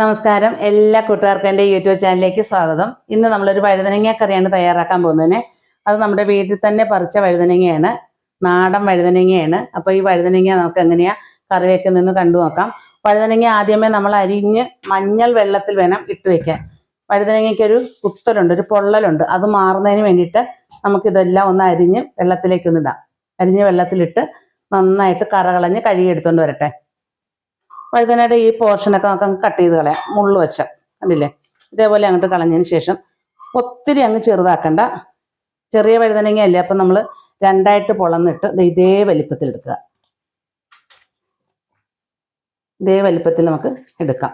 നമസ്കാരം. എല്ലാ കൂട്ടുകാർക്കും എന്റെ യൂട്യൂബ് ചാനലിലേക്ക് സ്വാഗതം. ഇന്ന് നമ്മളൊരു വഴുതനങ്ങ കറിയാണ് തയ്യാറാക്കാൻ പോകുന്നതിന് അത് നമ്മുടെ വീട്ടിൽ തന്നെ പറിച്ച വഴുതനങ്ങയാണ്. നാടൻ വഴുതനങ്ങയാണ്. അപ്പോൾ ഈ വഴുതനങ്ങ നമുക്ക് എങ്ങനെയാ കറി വെക്കുന്നതെന്ന് കണ്ടു നോക്കാം. വഴുതനങ്ങ ആദ്യമേ നമ്മൾ അരിഞ്ഞ് മഞ്ഞൾ വെള്ളത്തിൽ വേണം ഇട്ട് വെക്കാൻ. വഴുതനങ്ങയ്ക്കൊരു കുത്തലുണ്ട് ഒരു പൊള്ളലുണ്ട്. അത് മാറുന്നതിന് വേണ്ടിയിട്ട് നമുക്കിതെല്ലാം ഒന്ന് അരിഞ്ഞ് വെള്ളത്തിലേക്കൊന്ന് ഇടാം. അരിഞ്ഞ് വെള്ളത്തിലിട്ട് നന്നായിട്ട് കറകളഞ്ഞ് കഴുകി കഴുകിയെടുത്തോണ്ട് വരട്ടെ. വഴുതനയുടെ ഈ പോർഷനൊക്കെ നമുക്ക് കട്ട് ചെയ്ത് കളയാം. മുള്ളു വെച്ച. കണ്ടില്ലേ? ഇതേപോലെ അങ്ങോട്ട് കളഞ്ഞതിന് ശേഷം ഒത്തിരി അങ്ങ് ചെറുതാക്കണ്ട. ചെറിയ വഴുതനങ്ങ അല്ലേ? അപ്പം നമ്മൾ രണ്ടായിട്ട് പൊളന്നിട്ട് ഇതേ വലിപ്പത്തിൽ എടുക്കുക. ഇതേ വലിപ്പത്തിൽ നമുക്ക് എടുക്കാം.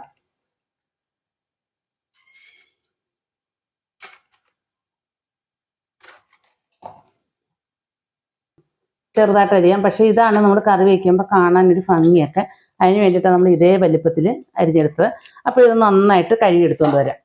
ചെറുതായിട്ട് അരിയാം. പക്ഷേ ഇതാണ് നമ്മൾ കറി വയ്ക്കുമ്പോൾ കാണാൻ ഒരു ഭംഗിയൊക്കെ അതിന് വേണ്ടിയിട്ടാണ് നമ്മൾ ഇതേ വലിപ്പത്തിൽ അരിഞ്ഞെടുത്തത്. അപ്പോൾ ഇത് നന്നായിട്ട് കഴുകിയെടുത്തുകൊണ്ട് വരാം.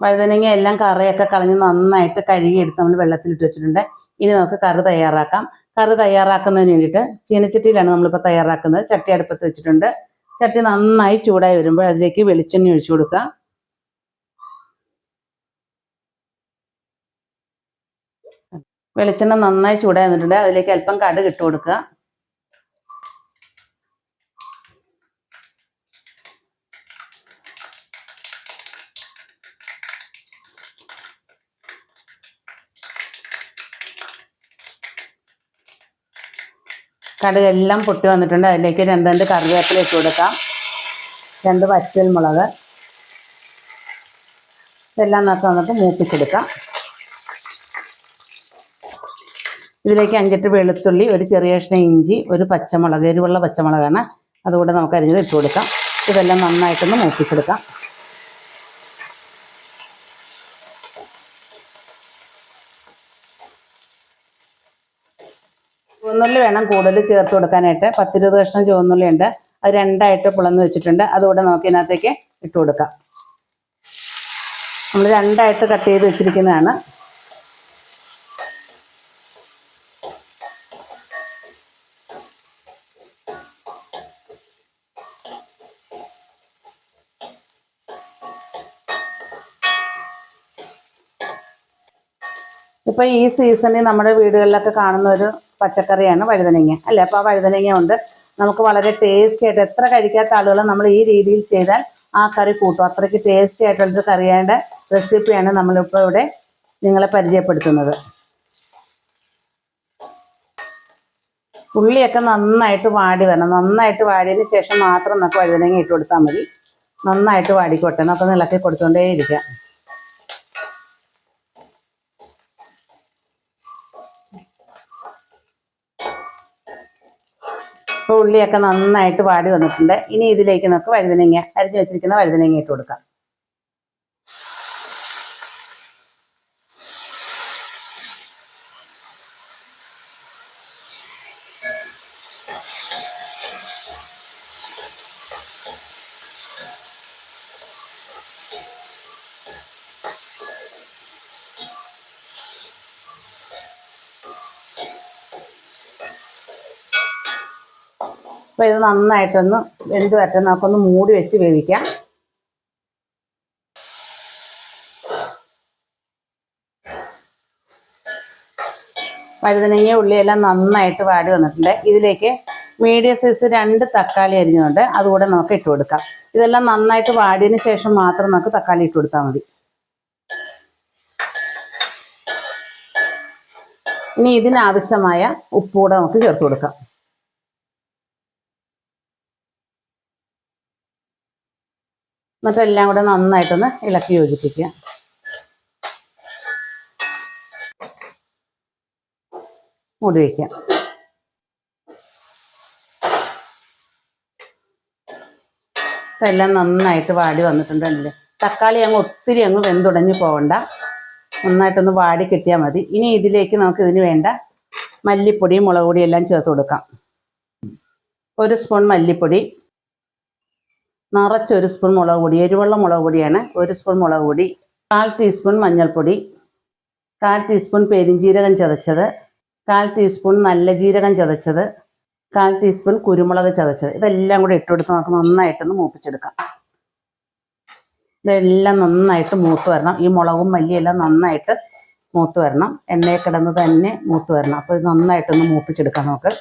വഴുതനങ്ങ എല്ലാം കറിയൊക്കെ കളഞ്ഞ് നന്നായിട്ട് കഴുകിയെടുത്ത് നമ്മൾ വെള്ളത്തിലിട്ട് വെച്ചിട്ടുണ്ട്. ഇനി നമുക്ക് കറി തയ്യാറാക്കാം. കറി തയ്യാറാക്കുന്നതിന് വേണ്ടിയിട്ട് ചീനച്ചട്ടിയിലാണ് നമ്മളിപ്പോൾ തയ്യാറാക്കുന്നത്. ചട്ടി അടുപ്പത്ത് വെച്ചിട്ടുണ്ട്. ചട്ടി നന്നായി ചൂടായി വരുമ്പോൾ അതിലേക്ക് വെളിച്ചെണ്ണ ഒഴിച്ചു കൊടുക്കുക വെളിച്ചെണ്ണ നന്നായി ചൂടായി അതിലേക്ക് അല്പം കടുക് ഇട്ട് കൊടുക്കുക. കടുക് എല്ലാം പൊട്ടി വന്നിട്ടുണ്ട്. അതിലേക്ക് രണ്ട് രണ്ട് കറിവേപ്പില ഇട്ട് കൊടുക്കാം. രണ്ട് വറ്റൽ മുളക്. ഇതെല്ലാം നട്ട് വന്നിട്ട് മൂപ്പിച്ചെടുക്കാം. ഇതിലേക്ക് അഞ്ചെട്ട് വെളുത്തുള്ളി ഒരു ചെറിയ കഷ്ണം ഇഞ്ചി ഒരു പച്ചമുളക് എരിവുള്ള പച്ചമുളകാണ്. അതുകൂടെ നമുക്ക് അരിഞ്ഞത് ഇട്ട് കൊടുക്കാം. ഇതെല്ലാം നന്നായിട്ടൊന്ന് മൂപ്പിച്ചെടുക്കാം. ചുവന്നുള്ളി വേണം കൂടുതൽ ചേർത്ത് കൊടുക്കാനായിട്ട്. പത്തിരുപത് കഷ്ണം ചുവന്നുള്ളി ഉണ്ട്. അത് രണ്ടായിട്ട് പിളന്ന് വെച്ചിട്ടുണ്ട്. അതുകൂടെ നമുക്ക് ഇതിനകത്തേക്ക് ഇട്ട് കൊടുക്കാം. നമ്മൾ രണ്ടായിട്ട് കട്ട് ചെയ്ത് വെച്ചിരിക്കുന്നതാണ്. ഇപ്പൊ ഈ സീസണിൽ നമ്മുടെ വീടുകളിലൊക്കെ കാണുന്ന ഒരു പച്ചക്കറിയാണ് വഴുതനങ്ങ. അല്ലേ? അപ്പൊ ആ വഴുതനങ്ങ കൊണ്ട് നമുക്ക് വളരെ ടേസ്റ്റി ആയിട്ട് എത്ര കഴിക്കാത്ത ആളുകൾ നമ്മൾ ഈ രീതിയിൽ ചെയ്താൽ ആ കറി കൂട്ടും. അത്രയ്ക്ക് ടേസ്റ്റി ആയിട്ടുള്ളൊരു കറിയുടെ റെസിപ്പിയാണ് നമ്മളിപ്പോൾ ഇവിടെ നിങ്ങളെ പരിചയപ്പെടുത്തുന്നത്. ഉള്ളിയൊക്കെ നന്നായിട്ട് വാടി വരണം. നന്നായിട്ട് വാടിയതിന് ശേഷം മാത്രം നമുക്ക് വഴുതനങ്ങ ഇട്ട് കൊടുത്താൽ മതി. നന്നായിട്ട് വാടിക്കോട്ടെ നമുക്ക് ഇളക്കി കൊടുത്തുകൊണ്ടേ ഉള്ളിയൊക്കെ നന്നായിട്ട് വാടി വന്നിട്ടുണ്ട്. ഇനി ഇതിലേക്ക് നമുക്ക് വഴുതനങ്ങ അരിഞ്ഞു വെച്ചിരിക്കുന്ന വഴുതനങ്ങ ഇട്ട് കൊടുക്കാം. അപ്പോൾ ഇത് നന്നായിട്ടൊന്ന് വെന്ത് വരട്ടെ. നമുക്കൊന്ന് മൂടി വെച്ച് വേവിക്കാം. വഴുതനങ്ങ ഉള്ളിയെല്ലാം നന്നായിട്ട് വാടി വന്നിട്ടുണ്ട്. ഇതിലേക്ക് മീഡിയം സൈസ് രണ്ട് തക്കാളി അരിഞ്ഞുകൊണ്ട് അതുകൂടെ നമുക്ക് ഇട്ട് കൊടുക്കാം. ഇതെല്ലാം നന്നായിട്ട് വാടിയതിന് ശേഷം മാത്രം നമുക്ക് തക്കാളി ഇട്ട് കൊടുത്താൽ മതി. ഇനി ഇതിനാവശ്യമായ ഉപ്പുകൂടെ നമുക്ക് ചേർത്ത് കൊടുക്കാം. എന്നിട്ട് എല്ലാം കൂടെ നന്നായിട്ടൊന്ന് ഇളക്കി യോജിപ്പിക്കുക. മൂടി വയ്ക്കുക എല്ലാം നന്നായിട്ട് വാടി വന്നിട്ടുണ്ടല്ലേ തക്കാളി അങ്ങ് ഒത്തിരി അങ്ങ് വെന്തുടഞ്ഞ് പോകണ്ട നന്നായിട്ടൊന്ന് വാടി കിട്ടിയാൽ മതി. ഇനി ഇതിലേക്ക് നമുക്ക് ഇതിന് വേണ്ട മല്ലിപ്പൊടി മുളക് പൊടി എല്ലാം ചേർത്ത് കൊടുക്കാം. ഒരു സ്പൂൺ മല്ലിപ്പൊടി നിറച്ച് ഒരു സ്പൂൺ മുളക് പൊടി എരിവുള്ള മുളക് പൊടിയാണ്. ഒരു സ്പൂൺ മുളക് പൊടി കാൽ ടീസ്പൂൺ മഞ്ഞൾപ്പൊടി കാൽ ടീസ്പൂൺ പെരിഞ്ജീരകം ചതച്ചത് കാൽ ടീസ്പൂൺ നല്ല ജീരകം ചതച്ചത് കാൽ ടീസ്പൂൺ കുരുമുളക് ചതച്ചത്. ഇതെല്ലാം കൂടി ഇട്ടുകൊടുത്ത് നമുക്ക് നന്നായിട്ടൊന്ന് മൂപ്പിച്ചെടുക്കാം. ഇതെല്ലാം നന്നായിട്ട് മൂത്ത് വരണം. ഈ മുളകും മല്ലിയെല്ലാം നന്നായിട്ട് മൂത്ത് വരണം. എണ്ണയിൽ കിടന്ന് തന്നെ മൂത്ത് വരണം. അപ്പോൾ ഇത് നന്നായിട്ടൊന്ന് മൂപ്പിച്ചെടുക്കാം നമുക്ക്.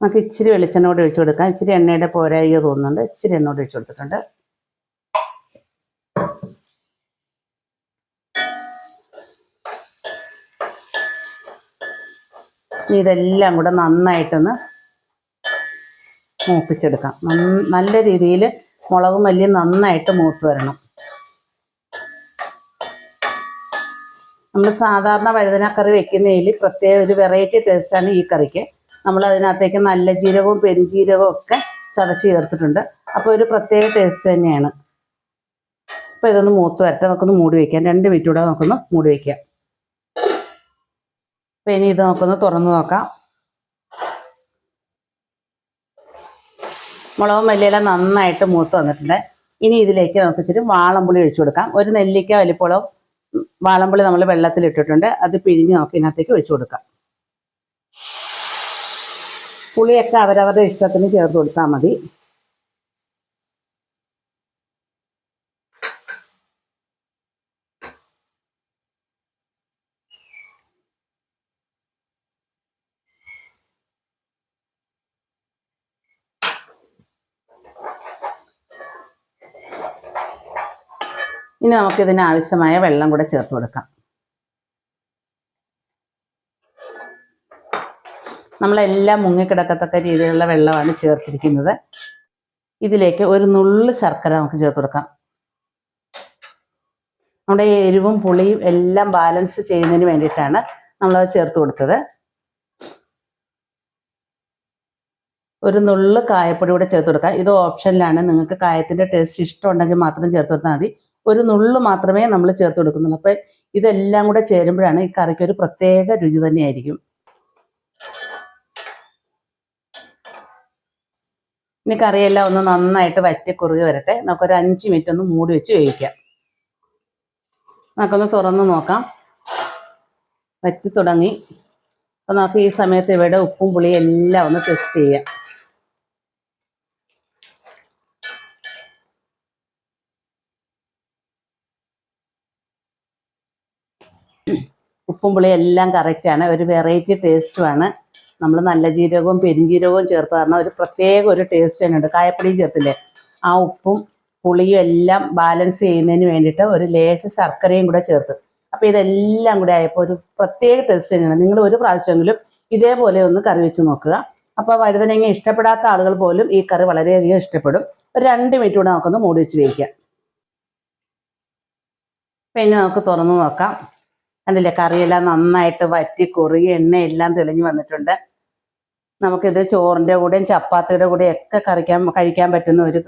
നമുക്ക് ഇച്ചിരി വെളിച്ചെണ്ണ കൂടി ഒഴിച്ചു കൊടുക്കാം. ഇച്ചിരി എണ്ണയുടെ പോരായിക തോന്നുന്നുണ്ട്. ഇച്ചിരി എണ്ണ കൂടി ഒഴിച്ചു കൊടുത്തിട്ടുണ്ട്. ഇതെല്ലാം കൂടെ നന്നായിട്ടൊന്ന് മൂപ്പിച്ചെടുക്കാം. നല്ല രീതിയിൽ മുളകും മല്ലിയും നന്നായിട്ട് മൂത്ത് വരണം. നമ്മൾ സാധാരണ വഴുതനക്കറി വെക്കുന്നതിൽ പ്രത്യേക ഒരു വെറൈറ്റി ടേസ്റ്റാണ് ഈ കറിക്ക്. നമ്മൾ അതിനകത്തേക്ക് നല്ല ജീരകവും പെരുംജീരകവും ഒക്കെ ചതച്ച് ചേർത്തിട്ടുണ്ട്. അപ്പോൾ ഒരു പ്രത്യേക ടേസ്റ്റ് തന്നെയാണ്. അപ്പോൾ ഇതൊന്ന് മൂത്ത് വരട്ടെ. നമുക്കൊന്ന് മൂടി വയ്ക്കാം രണ്ട് മിനിറ്റ് കൂടെ നമുക്കൊന്ന് മൂടി വയ്ക്കാം അപ്പോൾ ഇനി ഇത് നമുക്കൊന്ന് തുറന്ന് നോക്കാം. മുളകും മല്ലിയെല്ലാം നന്നായിട്ട് മൂത്ത് വന്നിട്ടുണ്ട്. ഇനി ഇതിലേക്ക് നമുക്ക് ഇച്ചിരി വാളംപുളി ഒഴിച്ചു കൊടുക്കാം. ഒരു നെല്ലിക്ക വലിപ്പോളം വാളംപുളി നമ്മൾ വെള്ളത്തിൽ ഇട്ടിട്ടുണ്ട് അത് പിഴിഞ്ഞ് നമുക്ക് ഇതിനകത്തേക്ക് ഒഴിച്ചു കൊടുക്കാം. പുളിയൊക്കെ അവരവരുടെ ഇഷ്ടത്തിന് ചേർത്ത് കൊടുത്താൽ മതി. ഇനി നമുക്ക് ഇതിന് ആവശ്യമായ വെള്ളം കൂടെ ചേർത്ത് കൊടുക്കാം. നമ്മളെല്ലാം മുങ്ങിക്കിടക്കത്തക്ക രീതിയിലുള്ള വെള്ളമാണ് ചേർത്തിരിക്കുന്നത്. ഇതിലേക്ക് ഒരു നുള്ളു ശർക്കര നമുക്ക് ചേർത്ത് കൊടുക്കാം. നമ്മുടെ എരിവും പുളിയും എല്ലാം ബാലൻസ് ചെയ്യുന്നതിന് വേണ്ടിയിട്ടാണ് നമ്മളത് ചേർത്ത് കൊടുത്തത്. ഒരു നുള്ളു കായപ്പൊടി കൂടെ ചേർത്ത് കൊടുക്കാം. ഇത് ഓപ്ഷനിലാണ്. നിങ്ങൾക്ക് കായത്തിന്റെ ടേസ്റ്റ് ഇഷ്ടമുണ്ടെങ്കിൽ മാത്രം ചേർത്ത് കൊടുത്താൽ മതി. ഒരു നുള്ളു മാത്രമേ നമ്മൾ ചേർത്ത് കൊടുക്കുന്നുള്ളൂ. അപ്പോൾ ഇതെല്ലാം കൂടെ ചേരുമ്പോഴാണ് ഈ കറിക്ക് ഒരു പ്രത്യേക രുചി തന്നെയായിരിക്കും. ഇനി കറിയെല്ലാം ഒന്ന് നന്നായിട്ട് വറ്റി കുറുകി വരട്ടെ. നമുക്കൊരു അഞ്ച് മിനിറ്റ് ഒന്ന് മൂടി വെച്ച് വേവിക്കാം. നമുക്കൊന്ന് തുറന്ന് നോക്കാം. വറ്റി തുടങ്ങി. അപ്പോൾ നമുക്ക് ഈ സമയത്ത് ഇവിടെ ഉപ്പും പുളിയും എല്ലാം ഒന്ന് ടെസ്റ്റ് ചെയ്യാം. ഉപ്പും പുളിയും എല്ലാം കറക്റ്റാണ് ഒരു വെറൈറ്റി ടേസ്റ്റുമാണ് നമ്മൾ നല്ല ജീരകവും പെരിഞ്ജീരകവും ചേർത്ത് കാരണം ഒരു പ്രത്യേക ഒരു ടേസ്റ്റ് തന്നെ ഉണ്ട് കായപ്പൊടിയും ചേർത്തില്ലേ? ആ ഉപ്പും പുളിയും എല്ലാം ബാലൻസ് ചെയ്യുന്നതിന് വേണ്ടിയിട്ട് ഒരു ലേശ ശർക്കരയും കൂടെ ചേർത്ത്. അപ്പോൾ ഇതെല്ലാം കൂടെ ആയപ്പോൾ ഒരു പ്രത്യേക ടേസ്റ്റ് തന്നെയാണ്. നിങ്ങൾ ഒരു പ്രാവശ്യമെങ്കിലും ഇതേപോലെ ഒന്ന് കറി വെച്ച് നോക്കുക. അപ്പോൾ വഴുതനങ്ങ ഇഷ്ടപ്പെടാത്ത ആളുകൾ പോലും ഈ കറി വളരെയധികം ഇഷ്ടപ്പെടും. ഒരു രണ്ട് മിനിറ്റ് കൂടെ നമുക്കൊന്ന് മൂടി വെച്ച് വേവിക്കാം പിന്നെ നമുക്ക് തുറന്നു നോക്കാം. കണ്ടില്ലേ? കറിയെല്ലാം നന്നായിട്ട് വറ്റി കുറുകി എണ്ണയെല്ലാം തെളിഞ്ഞു വന്നിട്ടുണ്ട്. നമുക്കിത് ചോറിന്റെ കൂടെയും ചപ്പാത്തിയുടെ കൂടെയും ഒക്കെ കറിക്കാൻ കഴിക്കാൻ പറ്റുന്ന ഒരു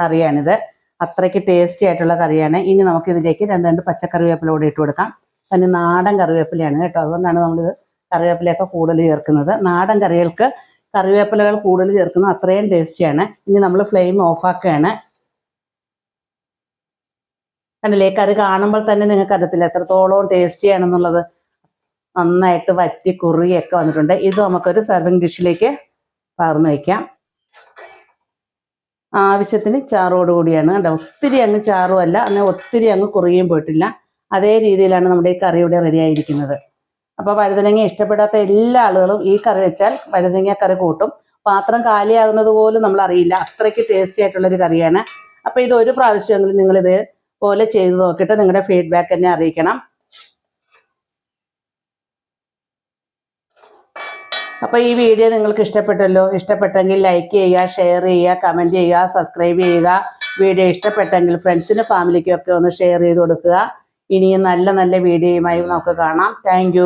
കറിയാണിത്. അത്രയ്ക്ക് ടേസ്റ്റി ആയിട്ടുള്ള കറിയാണ്. ഇനി നമുക്ക് ഇതിലേക്ക് രണ്ട് രണ്ട് പച്ചക്കറിവേപ്പില കൂടെ ഇട്ട് കൊടുക്കാം. അതിന് നാടൻ കറിവേപ്പിലയാണ് കേട്ടോ. അതുകൊണ്ടാണ് നമ്മളിത് കറിവേപ്പിലയൊക്കെ കൂടുതൽ ചേർക്കുന്നത്. നാടൻ കറികൾക്ക് കറിവേപ്പിലകൾ കൂടുതൽ ചേർക്കുന്നത് അത്രയും ടേസ്റ്റിയാണ് ഇനി നമ്മൾ ഫ്ലെയിം ഓഫാക്കുകയാണ് കണ്ടില്ലേ? കറി കാണുമ്പോൾ തന്നെ നിങ്ങൾക്ക് അറിയത്തില്ല എത്രത്തോളം ടേസ്റ്റി ആണെന്നുള്ളത്. നന്നായിട്ട് വറ്റി കുറുകിയൊക്കെ വന്നിട്ടുണ്ട്. ഇത് നമുക്കൊരു സെർവിങ് ഡിഷിലേക്ക് പകർന്നു വയ്ക്കാം ആവശ്യത്തിന് ചാറോട് കൂടിയാണ്. കണ്ടോ ഒത്തിരി അങ്ങ് ചാറും അല്ല എന്നാൽ ഒത്തിരി അങ്ങ് കുറുകിയും പോയിട്ടില്ല. അതേ രീതിയിലാണ് നമ്മുടെ ഈ കറി ഇവിടെ റെഡി ആയിരിക്കുന്നത്. അപ്പോൾ വഴുതനങ്ങ ഇഷ്ടപ്പെടാത്ത എല്ലാ ആളുകളും ഈ കറി വെച്ചാൽ വഴുതനങ്ങ കറി കൂട്ടും. പാത്രം കാലിയാകുന്നത് പോലും നമ്മൾ അറിയില്ല. അത്രയ്ക്ക് ടേസ്റ്റി ആയിട്ടുള്ളൊരു കറിയാണ്. അപ്പോൾ ഇത് ഒരു പ്രാവശ്യമെങ്കിലും ഇത് പോലെ ചെയ്ത് നോക്കിയിട്ട് നിങ്ങളുടെ ഫീഡ്ബാക്ക് എന്നെ അറിയിക്കണം. അപ്പോൾ ഈ വീഡിയോ നിങ്ങൾക്ക് ഇഷ്ടപ്പെട്ടല്ലോ ഇഷ്ടപ്പെട്ടെങ്കിൽ ലൈക്ക് ചെയ്യുക ഷെയർ ചെയ്യുക കമന്റ് ചെയ്യുക സബ്സ്ക്രൈബ് ചെയ്യുക. വീഡിയോ ഇഷ്ടപ്പെട്ടെങ്കിൽ ഫ്രണ്ട്സിനും ഫാമിലിക്കും ഒക്കെ ഒന്ന് ഷെയർ ചെയ്ത് കൊടുക്കുക. ഇനിയും നല്ല നല്ല വീഡിയോയുമായി നമുക്ക് കാണാം. താങ്ക്